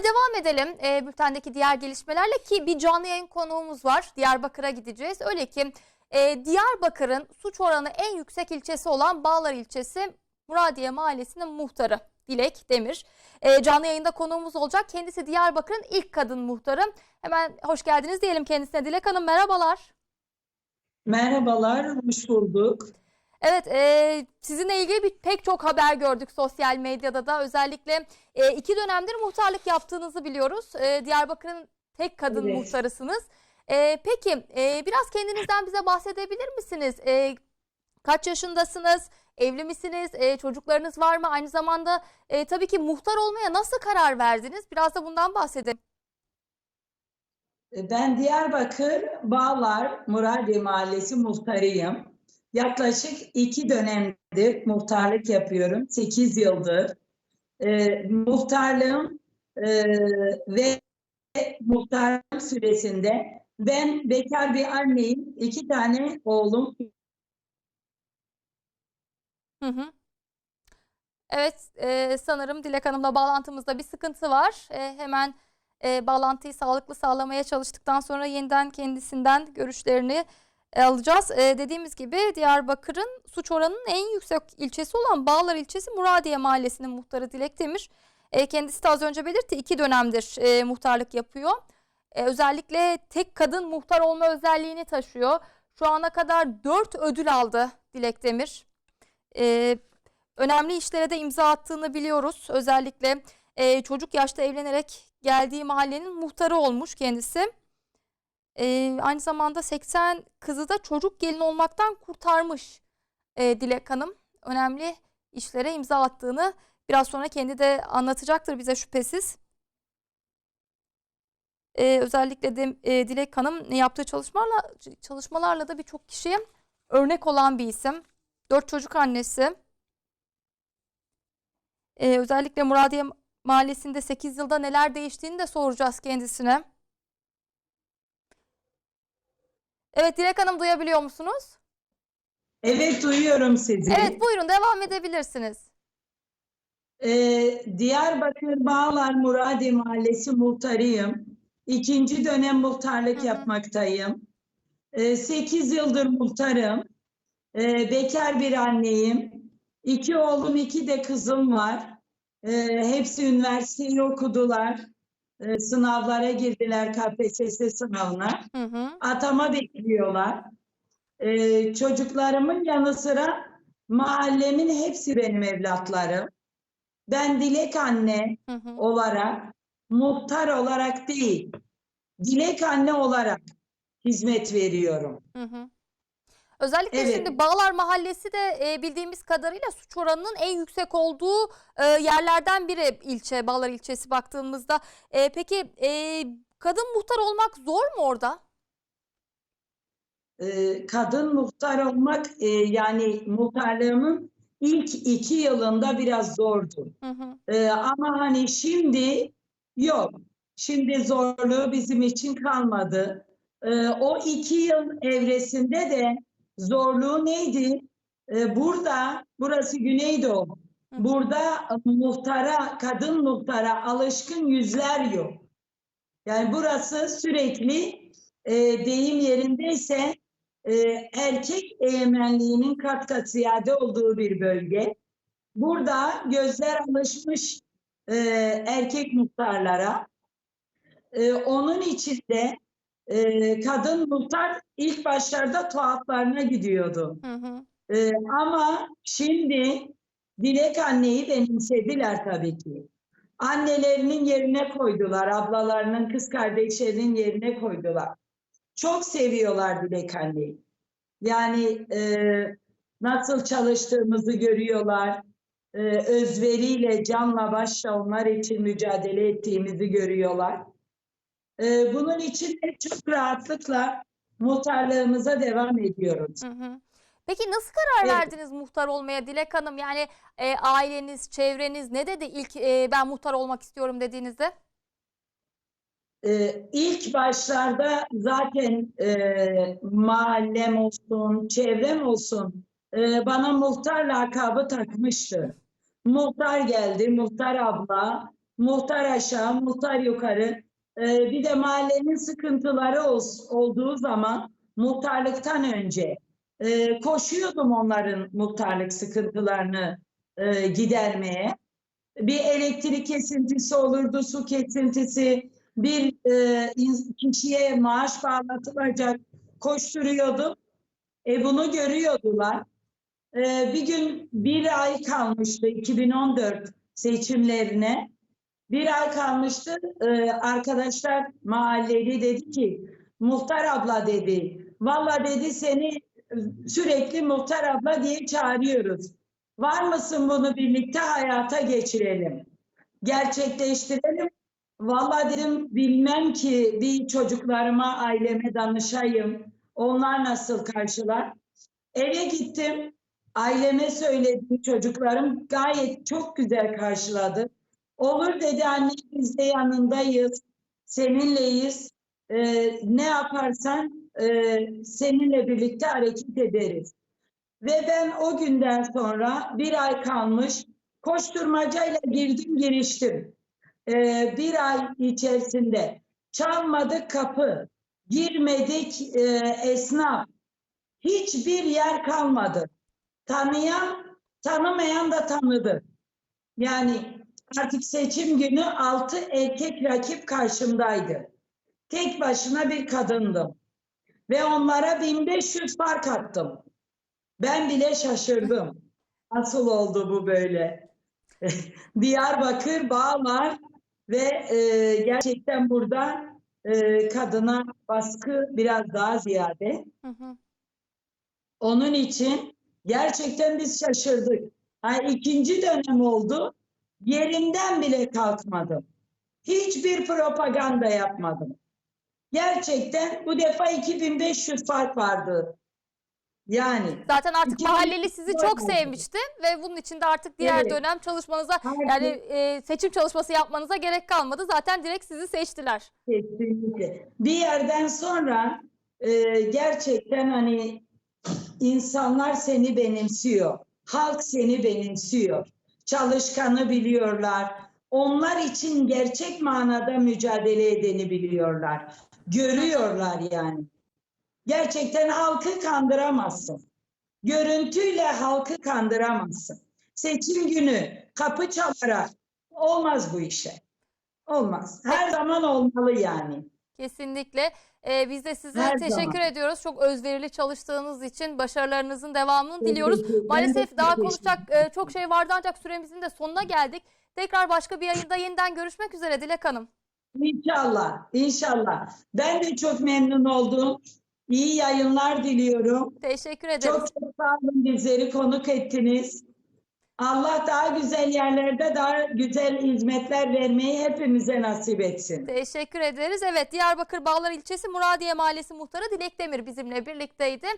Ve devam edelim e, bültendeki diğer gelişmelerle ki bir canlı yayın konuğumuz var. Diyarbakır'a gideceğiz. Öyle ki e, Diyarbakır'ın suç oranı en yüksek ilçesi olan Bağlar ilçesi Muradiye Mahallesi'nin muhtarı Dilek Demir. E, canlı yayında konuğumuz olacak. Kendisi Diyarbakır'ın ilk kadın muhtarı. Hemen hoş geldiniz diyelim kendisine. Dilek Hanım merhabalar. Merhabalar, hoş bulduk. Evet, e, sizinle ilgili bir, pek çok haber gördük sosyal medyada da. Özellikle e, iki dönemdir muhtarlık yaptığınızı biliyoruz. E, Diyarbakır'ın tek kadın Evet. muhtarısınız. E, peki, e, biraz kendinizden bize bahsedebilir misiniz? E, kaç yaşındasınız? Evli misiniz? E, çocuklarınız var mı? Aynı zamanda e, tabii ki muhtar olmaya nasıl karar verdiniz? Biraz da bundan bahsedelim. Ben Diyarbakır Bağlar Muradiye Mahallesi muhtarıyım. Yaklaşık iki dönemdir muhtarlık yapıyorum. Sekiz yıldır. Ee, muhtarlığım e, ve muhtarlığım süresinde ben bekar bir anneyim. iki tane oğlum Hı hı. Evet, e, sanırım Dilek Hanım'la bağlantımızda bir sıkıntı var. E, hemen e, bağlantıyı sağlıklı sağlamaya çalıştıktan sonra yeniden kendisinden görüşlerini e, alacağız. E, dediğimiz gibi Diyarbakır'ın suç oranının en yüksek ilçesi olan Bağlar ilçesi Muradiye Mahallesi'nin muhtarı Dilek Demir. E, kendisi de az önce belirtti iki dönemdir e, muhtarlık yapıyor. E, özellikle tek kadın muhtar olma özelliğini taşıyor. Şu ana kadar dört ödül aldı Dilek Demir. E, önemli işlere de imza attığını biliyoruz. Özellikle e, çocuk yaşta evlenerek geldiği mahallenin muhtarı olmuş kendisi. E, aynı zamanda 80 kızı da çocuk gelin olmaktan kurtarmış e, Dilek Hanım. Önemli işlere imza attığını biraz sonra kendi de anlatacaktır bize şüphesiz. E, özellikle de e, Dilek Hanım yaptığı çalışmalarla, çalışmalarla da birçok kişiye örnek olan bir isim. Dört çocuk annesi. Ee, özellikle Muradiye Mahallesi'nde 8 yılda neler değiştiğini de soracağız kendisine. Evet Dilek Hanım duyabiliyor musunuz? Evet duyuyorum sizi. Evet buyurun devam edebilirsiniz. Ee, Diyarbakır Bağlar Muradiye Mahallesi muhtarıyım. İkinci dönem muhtarlık Hı hı. yapmaktayım. Ee, 8 yıldır muhtarım. Ee, bekar bir anneyim. İki oğlum, iki de kızım var. Ee, hepsi üniversiteyi okudular. Ee, sınavlara girdiler KPSS sınavına. Hı hı. Atama bekliyorlar. Ee, çocuklarımın yanı sıra mahallemin hepsi benim evlatlarım. Ben Dilek anne Hı hı. olarak, muhtar olarak değil, Dilek anne olarak hizmet veriyorum. Hı hı. Özellikle Evet. şimdi Bağlar Mahallesi de e, bildiğimiz kadarıyla suç oranının en yüksek olduğu e, yerlerden biri ilçe, Bağlar ilçesi baktığımızda. E, peki e, kadın muhtar olmak zor mu orada? Kadın muhtar olmak e, yani muhtarlığımın ilk iki yılında biraz zordu. Hı hı. Ama hani şimdi yok. Şimdi zorluğu bizim için kalmadı. O iki yıl evresinde de zorluğu neydi? Ee, burada, burası Güneydoğu. Burada muhtara, kadın muhtara alışkın yüzler yok. Yani burası sürekli e, deyim yerindeyse e, erkek egemenliğinin kat kat ziyade olduğu bir bölge. Burada gözler alışmış e, erkek muhtarlara. E, onun için de e, kadın muhtar ilk başlarda tuhaflarına gidiyordu. Hı hı. E, ama şimdi Dilek anneyi benimsediler tabii ki. Annelerinin yerine koydular, ablalarının, kız kardeşlerinin yerine koydular. Çok seviyorlar Dilek anneyi. Yani e, nasıl çalıştığımızı görüyorlar. E, özveriyle, canla başla onlar için mücadele ettiğimizi görüyorlar. E, bunun için de çok rahatlıkla muhtarlığımıza devam ediyoruz. Hı hı. Peki nasıl karar Evet. verdiniz muhtar olmaya Dilek Hanım? Yani e, aileniz, çevreniz ne dedi ilk e, ben muhtar olmak istiyorum dediğinizde? Ee, ilk başlarda zaten e, mahallem olsun, çevrem olsun e, bana muhtar lakabı takmıştı. Muhtar geldi, muhtar abla, muhtar aşağı, muhtar yukarı. Ee, bir de mahallenin sıkıntıları ol- olduğu zaman muhtarlıktan önce e, koşuyordum onların muhtarlık sıkıntılarını e, gidermeye. Bir elektrik kesintisi olurdu, su kesintisi, bir e, kişiye maaş bağlatılacak koşturuyordum. E, bunu görüyordular. E, bir gün bir ay kalmıştı 2014 seçimlerine. Bir ay kalmıştı. E, arkadaşlar mahalleli dedi ki muhtar abla dedi. Valla dedi seni sürekli muhtar abla diye çağırıyoruz. Var mısın bunu birlikte hayata geçirelim? Gerçekleştirelim. Valla dedim bilmem ki bir çocuklarıma, aileme danışayım. Onlar nasıl karşılar? Eve gittim. Aileme söyledim. Çocuklarım gayet çok güzel karşıladı. Olur dedi anne biz de yanındayız. Seninleyiz. Ee, ne yaparsan e, seninle birlikte hareket ederiz. Ve ben o günden sonra bir ay kalmış koşturmacayla girdim giriştim. Ee, bir ay içerisinde çalmadık kapı, girmedik e, esnaf, hiçbir yer kalmadı. Tanıyan, tanımayan da tanıdı. Yani artık seçim günü altı erkek rakip karşımdaydı. Tek başına bir kadındım. Ve onlara 1500 fark attım. Ben bile şaşırdım. Nasıl oldu bu böyle? Diyarbakır, Bağlar ve e, gerçekten burada e, kadına baskı biraz daha ziyade. Hı hı. Onun için gerçekten biz şaşırdık. Ha, ikinci dönem oldu. Yerimden bile kalkmadım. Hiçbir propaganda yapmadım. Gerçekten bu defa 2500 fark vardı. Yani Zaten artık mahalleli sizi çok sevmişti ve bunun için de artık diğer Evet. dönem çalışmanıza Herkes- yani e, seçim çalışması yapmanıza gerek kalmadı. Zaten direkt sizi seçtiler. Kesinlikle. Bir yerden sonra e, gerçekten hani insanlar seni benimsiyor. Halk seni benimsiyor. Çalışkanı biliyorlar. Onlar için gerçek manada mücadele edeni biliyorlar. Görüyorlar yani. Gerçekten halkı kandıramazsın. Görüntüyle halkı kandıramazsın. Seçim günü kapı çalarak olmaz bu işe. Olmaz. Her zaman olmalı yani. Kesinlikle. E, biz de size Her teşekkür zaman. ediyoruz. Çok özverili çalıştığınız için başarılarınızın devamını diliyoruz. ederim. Maalesef daha konuşacak e, çok şey vardı ancak süremizin de sonuna geldik. Tekrar başka bir yayında yeniden görüşmek üzere Dilek Hanım. İnşallah, inşallah. Ben de çok memnun oldum. İyi yayınlar diliyorum. Teşekkür ederiz. Çok çok sağ olun bizleri konuk ettiniz. Allah daha güzel yerlerde daha güzel hizmetler vermeyi hepimize nasip etsin. Teşekkür ederiz. Evet Diyarbakır Bağlar İlçesi Muradiye Mahallesi Muhtarı Dilek Demir bizimle birlikteydi.